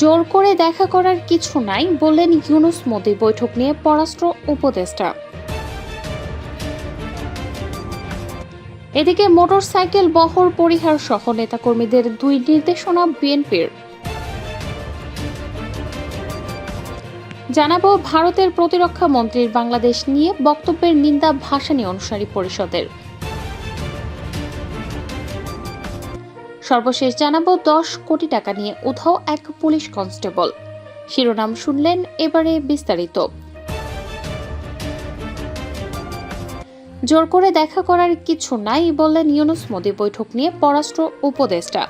জোর করে দেখা করার কিছু নাই বললেন ইউনুস মোদি বৈঠক নিয়ে পররাষ্ট্র উপদেষ্টা। এদিকে মোটরসাইকেল বহর পরিহার সহ নেতাকর্মীদের দুই নির্দেশনা বিএনপির। জানাব ভারতের প্রতিরক্ষা মন্ত্রীর বাংলাদেশ নিয়ে বক্তব্যের নিন্দা ভাসানী অনুসারী পরিষদের। সর্বশেষ জানাব, দশ কোটি টাকা নিয়ে উধাও এক পুলিশ কনস্টেবল। শিরোনাম শুনলেন এবারে বিস্তারিত। জোর করে দেখা করার কিছু নাই বললেন ইউনুস মোদি বৈঠক নিয়ে পররাষ্ট্র উপদেষ্টা।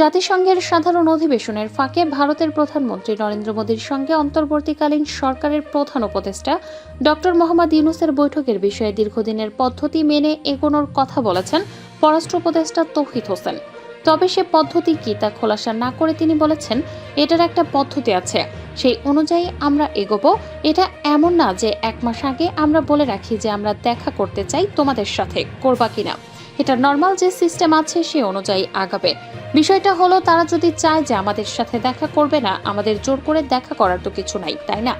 জাতিসংঘের সাধারণ অধিবেশনের ফাঁকে ভারতের প্রধানমন্ত্রী নরেন্দ্র মোদীর সঙ্গে অন্তর্বর্তীকালীন সরকারের প্রধান উপদেষ্টা ডক্টর মোহাম্মদ ইউনুসের বৈঠকের বিষয়ে দীর্ঘদিনের পদ্ধতি মেনে এগোনোর কথা বলেছেন পররাষ্ট্র উপদেষ্টা তৌহিদ হোসেন। তবে সে পদ্ধতি কি তা খোলাসা না করে তিনি বলেছেন, এটার একটা পদ্ধতি আছে। সেই অনুযায়ী আমরা এগোবো। এটা এমন না যে এক মাস আগে আমরা বলে রাখি যে আমরা দেখা করতে চাই তোমাদের সাথে, করবা কিনা। এটা নর্মাল যে সিস্টেম আছে সে অনুযায়ী আগাবে। বিষয়টা হলো, তারা যদি চায় যে আমাদের সাথে দেখা করবে না, আমাদের জোর করে দেখা করার তো কিছু নাই, তাই না?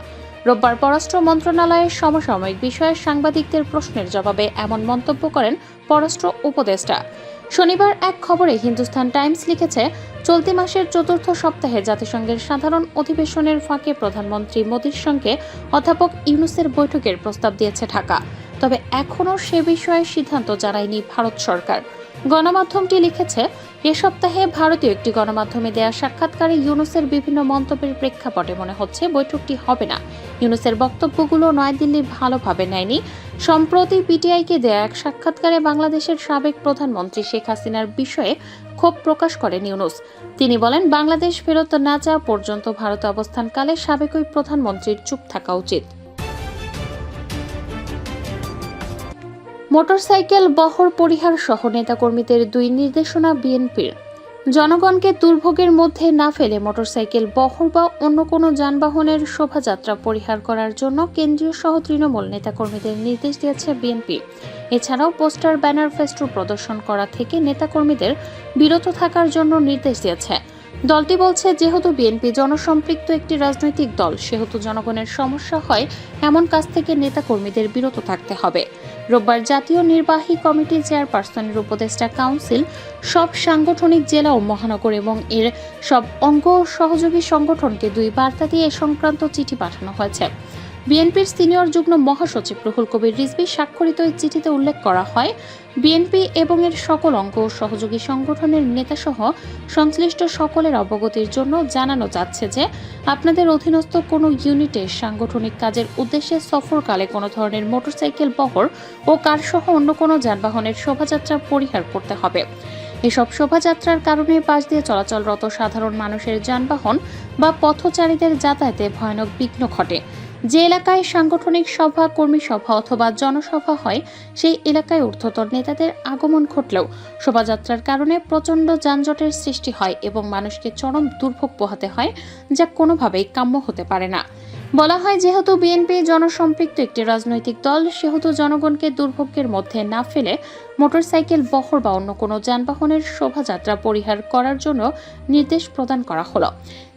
রোববার পররাষ্ট্র মন্ত্রণালয়ের সমসাময়িক বিষয়ে সাংবাদিকদের প্রশ্নের জবাবে এমন মন্তব্য করেন পররাষ্ট্র উপদেষ্টা। শনিবার এক খবরে হিন্দুস্তান টাইমস লিখেছে, চলতি মাসের চতুর্থ সপ্তাহে জাতিসংঘের সাধারণ অধিবেশনের ফাঁকে প্রধানমন্ত্রী মোদীর সঙ্গে অধ্যাপক ইউনুসের বৈঠকের প্রস্তাব দিয়েছে ঢাকা। তবে এখনও সে বিষয়ে সিদ্ধান্ত জানায়নি ভারত সরকার। গণমাধ্যমটি লিখেছে, এ সপ্তাহে ভারতীয় একটি গণমাধ্যমে দেয়া সাক্ষাৎকারে ইউনুসের বিভিন্ন মন্তব্যের প্রেক্ষাপটে মনে হচ্ছে বৈঠকটি হবে না। ইউনুসের বক্তব্যগুলো নয়াদিল্লি ভালোভাবে নেয়নি। সম্প্রতি পিটিআইকে দেয়া এক সাক্ষাৎকারে বাংলাদেশের সাবেক প্রধানমন্ত্রী শেখ হাসিনার বিষয়ে ক্ষোভ প্রকাশ করেন ইউনুস। তিনি বলেন, বাংলাদেশ ফেরত না যাওয়া পর্যন্ত ভারতে অবস্থানকালে সাবেক ওই প্রধানমন্ত্রীর চুপ থাকা উচিত। মোটরসাইকেল বহর পরিহার সহ নেতাকর্মীদের দুই নির্দেশনা বিএনপির। জনগণকে দুর্ভোগের মধ্যে না ফেলে মোটরসাইকেল বহর বা অন্য কোনো যানবাহনের শোভাযাত্রা পরিহার করার জন্য কেন্দ্রীয় সহ তৃণমূল নেতাকর্মীদের নির্দেশ দিয়েছে বিএনপি। এছাড়াও পোস্টার, ব্যানার ফেস্টু প্রদর্শন করা থেকে নেতাকর্মীদের বিরত থাকার জন্য নির্দেশ দিয়েছে। দলটি বলছে, যেহেতু বিএনপি জনসম্পৃক্ত একটি রাজনৈতিক দল, সেহেতু জনগণের সমস্যা হয়, এমন কাজ থেকে নেতাকর্মীদের বিরত থাকতে হবে। রোববার জাতীয় নির্বাহী কমিটির চেয়ারপারসনের উপদেষ্টা কাউন্সিল সব সাংগঠনিক জেলা ও মহানগর এবং এর সব অঙ্গ সহযোগী সংগঠনকে দুই বার্তা দিয়ে এ সংক্রান্ত চিঠি পাঠানো হয়েছে। বিএনপির সিনিয়র যুগ্ম মহাসচিব রুহুল কবির রিজবি স্বাক্ষরিত এই চিঠিতে উল্লেখ করা হয়, বিএনপি এবং এর সকল অঙ্গ সহযোগী সংগঠনের নেতাসহ সংশ্লিষ্ট সকলের অবগতির জন্য জানানো যাচ্ছে যে, আপনাদের অধীনস্থ কোনো ইউনিটের সাংগঠনিক কাজের উদ্দেশ্যে সফরকালে কোনো ধরনের মোটরসাইকেল বহর ও কারসহ অন্য কোনো যানবাহনের শোভাযাত্রা পরিহার করতে হবে। এসব শোভাযাত্রার কারণে পাশ দিয়ে চলাচলরত সাধারণ মানুষের যানবাহন বা পথচারীদের যাতায়াতে ভয়ানক বিঘ্ন ঘটে। যে এলাকায় সাংগঠনিক সভা, কর্মী সভা অথবা জনসভা হয়, সেই এলাকায় ঊর্ধ্বতর নেতাদের আগমন ঘটলেও শোভাযাত্রার কারণে প্রচণ্ড যানজটের সৃষ্টি হয় এবং মানুষকে চরম দুর্ভোগ পোহাতে হয়, যা কোনোভাবেই কাম্য হতে পারে না। বলা হয়, যেহেতু বিএনপি জনসম্পৃক্ত একটি রাজনৈতিক দল, সেহেতু জনগণকে দুর্ভোগের মধ্যে না ফেলে মোটরসাইকেল বহর বা অন্য কোনো যানবাহনের শোভাযাত্রা পরিহার করার জন্য নির্দেশ প্রদান করা হলো।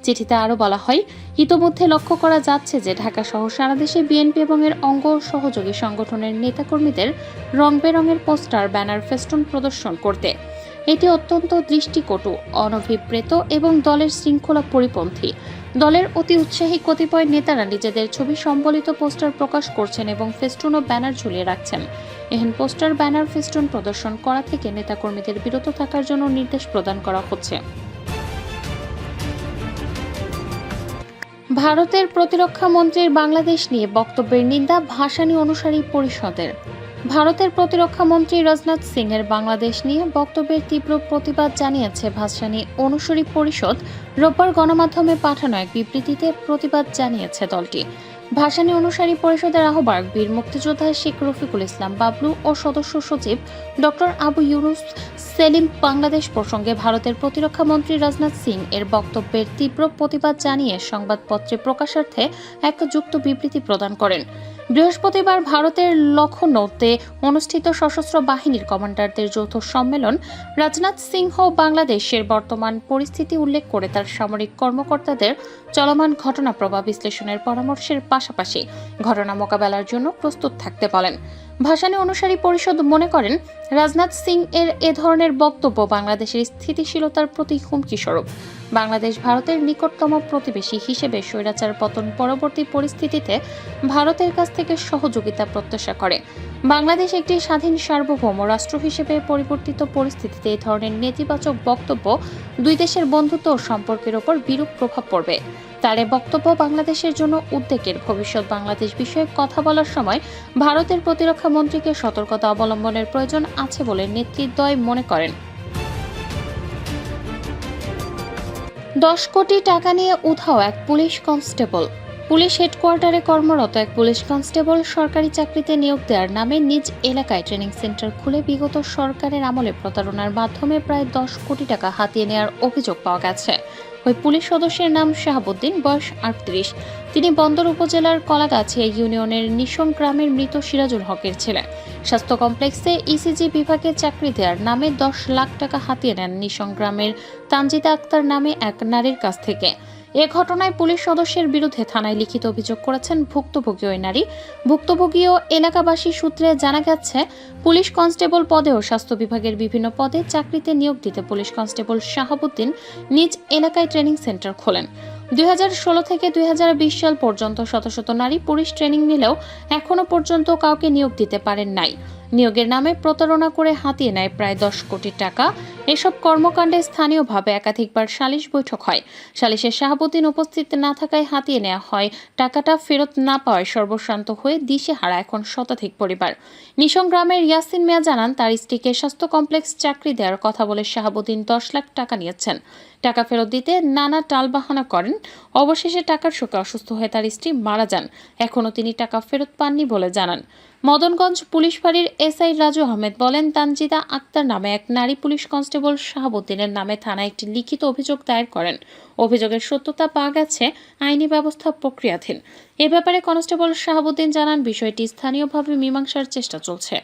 চিঠিতে আরও বলা হয়, ইতোমধ্যে লক্ষ্য করা যাচ্ছে যে ঢাকা সহ সারা দেশে বিএনপি এবং এর অঙ্গ সহযোগী সংগঠনের নেতাকর্মীদের রং বেরঙের পোস্টার, ব্যানার, ফেস্টুন প্রদর্শন করতে। এটি অত্যন্ত দৃষ্টিকটু, অনভিপ্রেত এবং দলের শৃঙ্খলা পরিপন্থী। দলের অতি উৎসাহী কতিপয় নেতারা নিজেদের ছবি সম্বলিত পোস্টার প্রকাশ করছেন এবং ফেস্টুন ও ব্যানার ঝুলিয়ে রাখছেন। এহেন পোস্টার, ব্যানার, ফেস্টুন প্রদর্শন করা থেকে নেতাকর্মীদের বিরত থাকার জন্য নির্দেশ প্রদান করা হচ্ছে। ভারতের প্রতিরক্ষা মন্ত্রীর বাংলাদেশ নিয়ে বক্তব্যের নিন্দা ভাসানী অনুসারী পরিষদের। ভারতের প্রতিরক্ষা মন্ত্রী রাজনাথ সিং এর বাংলাদেশ নিয়ে বক্তব্যের তীব্র প্রতিবাদ জানিয়েছে ভাসানী অনুসারী পরিষদ। রোববার গণমাধ্যমে পাঠানো এক বিবৃতিতে প্রতিবাদ জানিয়েছে দলটি। ভাসানী অনুসারী পরিষদের আহ্বায়ক বীর মুক্তিযোদ্ধা শেখ রফিকুল ইসলাম বাবলু ও সদস্য সচিব ডক্টর আবু ইউনুস সেলিম বাংলাদেশ প্রসঙ্গে ভারতের প্রতিরক্ষা মন্ত্রী রাজনাথ সিং এর বক্তব্যের তীব্র প্রতিবাদ জানিয়ে সংবাদপত্রে প্রকাশার্থে এক যুক্ত বিবৃতি প্রদান করেন। বৃহস্পতিবার ভারতের লখনৌতে অনুষ্ঠিত সশস্ত্র বাহিনীর কমান্ডারদের যৌথ সম্মেলন রাজনাথ সিংহ বাংলাদেশের বর্তমান পরিস্থিতি উল্লেখ করে তার সামরিক কর্মকর্তাদের চলমান ঘটনা প্রভাব বিশ্লেষণের পরামর্শের পাশাপাশি ঘটনা মোকাবেলার জন্য প্রস্তুত থাকতে বলেন। ভাসানী অনুসারী পরিষদ মনে করেন, রাজনাথ সিং এর এ ধরনের বক্তব্য বাংলাদেশের স্থিতিশীলতার প্রতি হুমকি স্বরূপ। বাংলাদেশ ভারতের নিকটতম প্রতিবেশী হিসেবে স্বৈরাচার পতন পরবর্তী পরিস্থিতিতে ভারতের কাছ থেকে সহযোগিতা প্রত্যাশা করে। বাংলাদেশ একটি স্বাধীন সার্বভৌম রাষ্ট্র হিসেবে পরিবর্তিত পরিস্থিতিতে এই ধরনের নেতিবাচক বক্তব্য দুই দেশের বন্ধুত্ব ও সম্পর্কের ওপর বিরূপ প্রভাব পড়বে। তার এ বক্তব্য বাংলাদেশের জন্য উদ্বেগের ভবিষ্যৎ বাংলাদেশ বিষয়ে কথা বলার সময় ভারতের প্রতিরক্ষা মন্ত্রীকে সতর্কতা অবলম্বনের প্রয়োজন আছে বলে নেতৃদ্বয় মনে করেন। দশ কোটি টাকা নিয়ে উধাও এক পুলিশ কনস্টেবল। পুলিশ হেডকোয়ার্টারে কর্মরত এক পুলিশ কনস্টেবল সরকারি চাকরিতে নিয়োগ দেওয়ার নামে নিজ এলাকায় ট্রেনিং সেন্টার খুলে বিগত সরকারের আমলে প্রতারণার মাধ্যমে প্রায় দশ কোটি টাকা হাতিয়ে নেওয়ার অভিযোগ পাওয়া গেছে। ওই পুলিশ সদস্যের নাম শাহাবুদ্দিন, বয়স আটত্রিশ। তিনি বন্দর উপজেলার কলাগাছিয়া ইউনিয়নের নিশং গ্রামের মৃত সিরাজুল হকের ছেলে। স্বাস্থ্য কমপ্লেক্সে ইসিজি বিভাগে চাকরি দেওয়ার নামে দশ লাখ টাকা হাতিয়ে নেন নিশং গ্রামের তানজিদা আক্তার নামে এক নারীর কাছ থেকে। এ ঘটনায় পুলিশ সদস্যের বিরুদ্ধে থানায় লিখিত অভিযোগ করেছেন ভুক্তভোগী ওই নারী। ভুক্তভোগী ও এলাকাবাসী সূত্রে জানা গেছে, পুলিশ কনস্টেবল পদে ও স্বাস্থ্য বিভাগের বিভিন্ন পদে চাকরিতে নিয়োগ দিতে পুলিশ কনস্টেবল শাহাবুদ্দিন নিজ এলাকায় ট্রেনিং সেন্টার খোলেন। দুই হাজার ষোলো থেকে দুই হাজার বিশ সাল পর্যন্ত শত শত নারী পুলিশ ট্রেনিং নিলেও এখনও পর্যন্ত কাউকে নিয়োগ দিতে পারেন নাই। নিয়োগের নামে প্রতারণা করে হাতিয়ে নেয় প্রায় দশ কোটি টাকা। এসব কর্মকাণ্ডে স্থানীয়ভাবে একাধিকবার সালিশ বৈঠক হয়। সালিশের শাহাবুদ্দিন উপস্থিত না থাকায় হাতিয়ে নেওয়া হয়। টাকাটা ফেরত না পাওয়ায় সর্বশান্ত হয়ে দিশেহারা এখন শতাধিক পরিবার। নিশং গ্রামের ইয়াসিন মিয়া জানান, তার স্ত্রীকে স্বাস্থ্য কমপ্লেক্স চাকরি দেওয়ার কথা বলে শাহাবুদ্দিন দশ লাখ টাকা নিয়েছেন। টাকা ফেরত দিতে নানা টালবাহানা করেন। অবশেষে টাকার শোকে অসুস্থ হয়ে তার স্ত্রী মারা যান। এখনও তিনি টাকা ফেরত পাননি বলে জানান। মদনগঞ্জ পুলিশ ফাঁড়ির এসআই রাজু আহমেদ বলেন, তানজিদা আক্তার নামে এক নারী পুলিশ কনস্টেবল শাহাবুদ্দিনের নামে থানায় একটি লিখিত অভিযোগ দায়ের করেন। অভিযোগের সত্যতা পাওয়া গেছে আইনি ব্যবস্থা প্রক্রিয়াধীন। এ ব্যাপারে কনস্টেবল শাহাবুদ্দিন জানান, বিষয়টি স্থানীয়ভাবে মীমাংসার চেষ্টা চলছে।